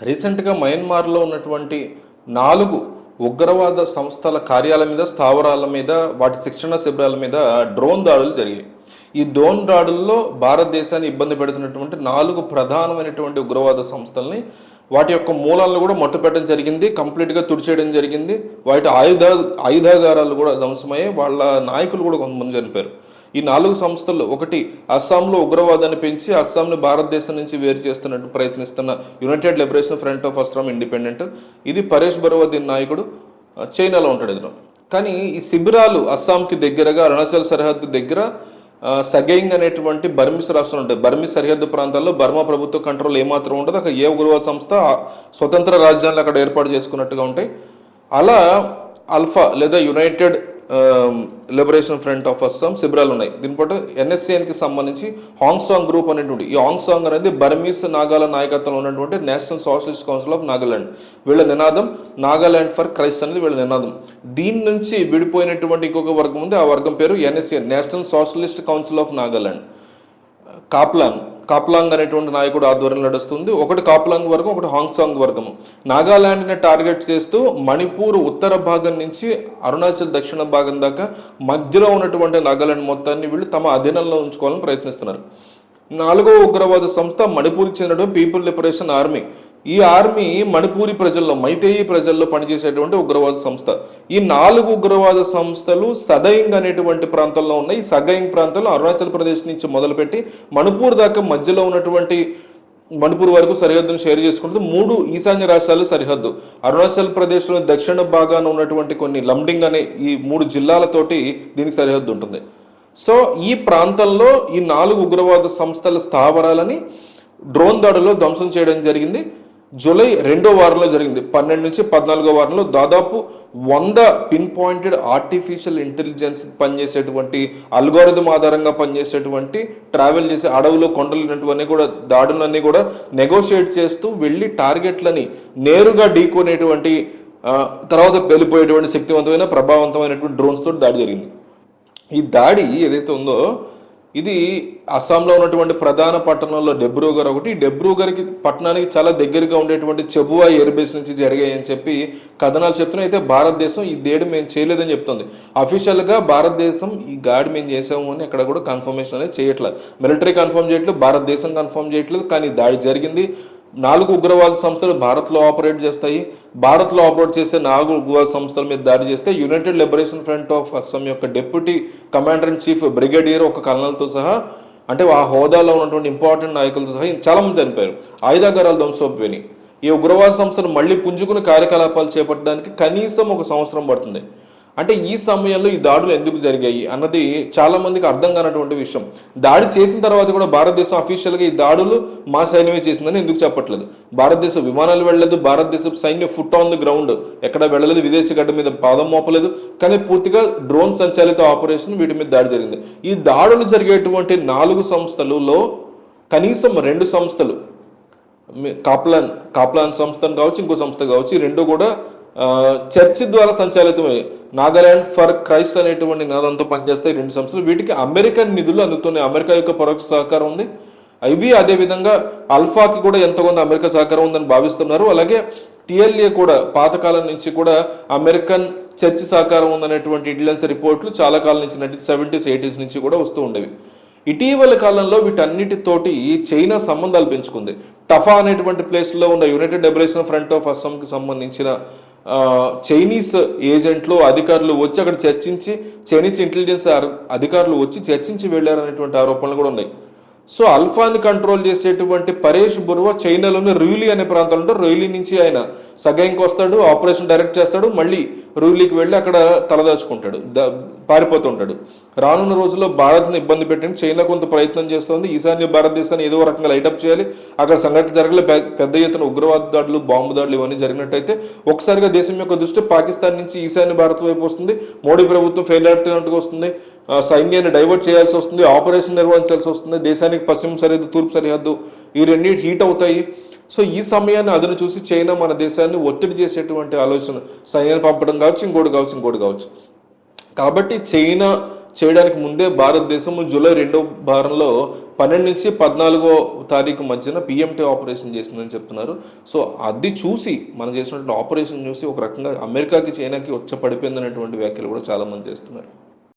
రీసెంట్గా మయన్మార్లో ఉన్నటువంటి నాలుగు ఉగ్రవాద సంస్థల కార్యాల మీద స్థావరాల మీద వాటి శిక్షణ శిబిరాల మీద డ్రోన్ దాడులు జరిగాయి. ఈ డ్రోన్ దాడుల్లో భారతదేశాన్ని ఇబ్బంది పెడుతున్నటువంటి నాలుగు ప్రధానమైనటువంటి ఉగ్రవాద సంస్థల్ని వాటి యొక్క మూలాలను కూడా మట్టుపెట్టడం జరిగింది కంప్లీట్గా తుడిచేయడం జరిగింది. వాటి ఆయుధ ఆయుధాగారాలు కూడా ధ్వంసమయ్యాయి. వాళ్ళ నాయకులు కూడా కొంతమంది చనిపోయారు. ఈ నాలుగు సంస్థలు ఒకటి అస్సాంలో ఉగ్రవాదాన్ని పెంచి అస్సాంను భారతదేశం నుంచి వేరు చేస్తున్నట్టు ప్రయత్నిస్తున్న United Liberation Front of Assam Independent ఇది పరేష్ బరవద్దీన్ నాయకుడు చైనాలో ఉంటాడు ఇతను కానీ ఈ శిబిరాలు అస్సాంకి దగ్గరగా అరుణాచల్ సరిహద్దు దగ్గర సగైంగ్ అనేటువంటి బర్మిస్ రాష్ట్రం ఉంటాయి. బర్మిస్ సరిహద్దు ప్రాంతాల్లో బర్మా ప్రభుత్వ కంట్రోల్ ఏమాత్రం ఉండదు. అక్కడ ఏ ఉగ్రవాద సంస్థ స్వతంత్ర రాజ్యాన్ని అక్కడ ఏర్పాటు చేసుకున్నట్టుగా ఉంటాయి. అలా అల్ఫా లేదా United Liberation Front of Assam శిబిరాలు ఉన్నాయి. దీనిపాటు ఎన్ఎస్సిఎన్కి సంబంధించి హాంగ్సాంగ్ గ్రూప్ అనేటువంటి ఈ హాంగ్సాంగ్ అనేది బర్మీస్ నాగాల నాయకత్వంలో ఉన్నటువంటి National Socialist Council of Nagaland వీళ్ళ నినాదం నాగాలాండ్ ఫర్ క్రైస్ట్ అనేది వీళ్ళ నినాదం. దీని నుంచి విడిపోయినటువంటి ఇంకొక వర్గం ఉంది. ఆ వర్గం పేరు NSCN National Socialist Council of Nagaland Khaplang. Khaplang అనేటువంటి నాయకుడు ఆధ్వర్యంలో నడుస్తుంది. ఒకటి కాప్లాంగ్ వర్గం ఒకటి హాంగ్సాంగ్ వర్గము. నాగాలాండ్ని టార్గెట్ చేస్తూ మణిపూర్ ఉత్తర భాగం నుంచి అరుణాచల్ దక్షిణ భాగం దాకా మధ్యలో ఉన్నటువంటి నాగాలాండ్ మొత్తాన్ని వీళ్ళు తమ అధీనంలో ఉంచుకోవాలని ప్రయత్నిస్తున్నారు. నాలుగో ఉగ్రవాద సంస్థ మణిపూర్కి చెందిన పీపుల్ లిబరేషన్ ఆర్మీ. ఈ ఆర్మీ మణిపూరి ప్రజల్లో మైతేయి ప్రజల్లో పనిచేసేటువంటి ఉగ్రవాద సంస్థ. ఈ నాలుగు ఉగ్రవాద సంస్థలు సదయింగ్ అనేటువంటి ప్రాంతంలో ఉన్నాయి. ఈ సగయింగ్ ప్రాంతంలో అరుణాచల్ ప్రదేశ్ నుంచి మొదలుపెట్టి మణిపూర్ దాకా మధ్యలో ఉన్నటువంటి మణిపూర్ వరకు సరిహద్దును షేర్ చేసుకుంటూ మూడు ఈశాన్య రాష్ట్రాలు సరిహద్దు. అరుణాచల్ ప్రదేశ్లో దక్షిణ భాగాన ఉన్నటువంటి కొన్ని లండింగ్ అనే ఈ మూడు జిల్లాలతోటి దీనికి సరిహద్దు ఉంటుంది. సో ఈ ప్రాంతంలో ఈ నాలుగు ఉగ్రవాద సంస్థల స్థావరాలని డ్రోన్ దాడులో ధ్వంసం చేయడం జరిగింది. జూలై రెండో వారంలో జరిగింది. పన్నెండు నుంచి పద్నాలుగో వారంలో దాదాపు వంద పిన్ పాయింటెడ్ ఆర్టిఫిషియల్ ఇంటెలిజెన్స్ పనిచేసేటువంటి అల్గోరిథం ఆధారంగా పనిచేసేటువంటి ట్రావెల్ చేసే అడవులు కొండలు కూడా దాడులన్నీ కూడా నెగోషియేట్ చేస్తూ వెళ్ళి టార్గెట్లని నేరుగా ఢీకొనేటువంటి తర్వాత వెళ్ళిపోయేటువంటి శక్తివంతమైన ప్రభావవంతమైనటువంటి డ్రోన్స్ తోటి దాడి జరిగింది. ఈ దాడి ఏదైతే ఉందో ఇది అస్సాంలో ఉన్నటువంటి ప్రధాన పట్టణంలో డెబ్రూగర్ ఒకటి. డెబ్రూగర్కి పట్టణానికి చాలా దగ్గరగా ఉండేటువంటి చెబువా ఎయిర్బేస్ నుంచి జరిగాయని చెప్పి కథనాలు చెప్తున్నాయి. అయితే భారతదేశం ఈ దేడు మేము చేయలేదని చెప్తుంది. అఫీషియల్గా భారతదేశం ఈ గాడి మేము చేసాము అని ఎక్కడ కూడా కన్ఫర్మేషన్ అనేది చేయట్లేదు. మిలిటరీ కన్ఫర్మ్ చేయట్లేదు భారతదేశం కన్ఫర్మ్ చేయట్లేదు కానీ దాడి జరిగింది. నాలుగు ఉగ్రవాద సంస్థలు భారత్లో ఆపరేట్ చేస్తాయి. భారత్లో ఆపరేట్ చేసే నాలుగు ఉగ్రవాద సంస్థల మీద దాడి చేస్తే United Liberation Front of Assam యొక్క deputy commander in chief brigadier ఒక కల్నల్తో సహా అంటే ఆ హోదాలో ఉన్నటువంటి ఇంపార్టెంట్ నాయకులతో సహా చాలా మంది చనిపోయారు. ఆయుధాగారాలు ధ్వంసపోయినాయి ఈ ఉగ్రవాద సంస్థలు మళ్ళీ పుంజుకుని కార్యకలాపాలు చేపట్టడానికి కనీసం ఒక సంవత్సరం పడుతుంది. అంటే ఈ సమయంలో ఈ దాడులు ఎందుకు జరిగాయి అన్నది చాలా మందికి అర్థం కానటువంటి విషయం. దాడి చేసిన తర్వాత కూడా భారతదేశం అఫీషియల్గా ఈ దాడులు మా సైన్యమే చేసిందని ఎందుకు చెప్పట్లేదు? భారతదేశ విమానాలు వెళ్ళలేదు భారతదేశ సైన్యం ఫుట్ ఆన్ ది గ్రౌండ్ ఎక్కడ వెళ్ళలేదు విదేశీ గడ్డ మీద పాదం మోపలేదు. కానీ పూర్తిగా డ్రోన్ సంచాలిత ఆపరేషన్ వీటి మీద దాడి జరిగింది. ఈ దాడులు జరిగేటువంటి నాలుగు సంస్థలలో కనీసం రెండు సంస్థలు కాప్లాన్ కాప్లాన్ సంస్థను కావచ్చు ఇంకో సంస్థ కావచ్చు ఈ రెండు కూడా చర్చి ద్వారా సంచాలితమయ్యాయి నాగాలాండ్ ఫర్ క్రైస్ట్ అనేటువంటి నినాదంతో పనిచేస్తాయి రెండు సంస్థలు. వీటికి అమెరికన్ నిధులు అందుతున్నాయి. అమెరికా యొక్క పరోక్ష సహకారం ఉంది. ఇవి అదేవిధంగా అల్ఫాకి కూడా ఎంతో కొంత అమెరికా సహకారం ఉందని భావిస్తున్నారు. అలాగే టిఎల్ఏ కూడా పాతకాలం నుంచి కూడా అమెరికన్ చర్చి సహకారం ఉందనేటువంటి ఇంటెలిజెన్స్ రిపోర్ట్లు చాలా కాలం నుంచి నైన్టీన్ సెవెంటీస్ ఎయిటీస్ నుంచి కూడా వస్తూ ఉండేవి. ఇటీవల కాలంలో వీటన్నిటితోటి చైనా సంబంధాలు పెంచుకుంది. టఫా అనేటువంటి ప్లేస్లో ఉన్న యునైటెడ్ లిబరేషన్ ఫ్రంట్ ఆఫ్ అస్సాంకి సంబంధించిన చైనీస్ ఏజెంట్లు అధికారులు వచ్చి అక్కడ చర్చించి చైనీస్ ఇంటెలిజెన్స్ అధికారులు వచ్చి చర్చించి వెళ్ళారనేటువంటి ఆరోపణలు కూడా ఉన్నాయి. సో అల్ఫాని కంట్రోల్ చేసేటువంటి పరేష్ బుర్వా చైనాలోని రూలీ అనే ప్రాంతంలో రూలీ నుంచి ఆయన సగైంకి వస్తాడు ఆపరేషన్ డైరెక్ట్ చేస్తాడు మళ్ళీ రూలీకి వెళ్ళి అక్కడ తలదాచుకుంటాడు పారిపోతుంటాడు రానున్న రోజుల్లో భారత్ను ఇబ్బంది పెట్టండి చైనా కొంత ప్రయత్నం చేస్తోంది. ఈశాన్య భారతదేశాన్ని ఏదో రకంగా లైటప్ చేయాలి. అక్కడ సంఘటన జరగలే పెద్ద ఎత్తున ఉగ్రవాద దాడులు బాంబు దాడులు ఇవన్నీ జరిగినట్టయితే ఒకసారిగా దేశం యొక్క దృష్టి పాకిస్తాన్ నుంచి ఈశాన్య భారత్ వైపు వస్తుంది. మోడీ ప్రభుత్వం ఫెయిల్ అయినట్టుగా వస్తుంది. సైన్యాన్ని డైవర్ట్ చేయాల్సి వస్తుంది. ఆపరేషన్ నిర్వహించాల్సి వస్తుంది. దేశానికి పశ్చిమ సరిహద్దు తూర్పు సరిహద్దు ఈ రెండింటి హీట్ అవుతాయి. సో ఈ సమయాన్ని అదును చూసి చైనా మన దేశాన్ని ఒత్తిడి చేసేటువంటి ఆలోచన సైన్యాన్ని పంపడం కావచ్చు ఇంకోటి కావచ్చు ఇంకోటి కావచ్చు. కాబట్టి చైనా చేయడానికి ముందే భారతదేశం జూలై రెండో వారంలో పన్నెండు నుంచి పద్నాలుగో తారీఖు మధ్యన పిఎంటీ ఆపరేషన్ చేసిందని చెప్తున్నారు. సో అది చూసి మనం చేసినటువంటి ఆపరేషన్ చూసి ఒక రకంగా అమెరికాకి చైనాకి వచ్చ పడిపోయిందనేటువంటి వ్యాఖ్యలు కూడా చాలామంది చేస్తున్నారు.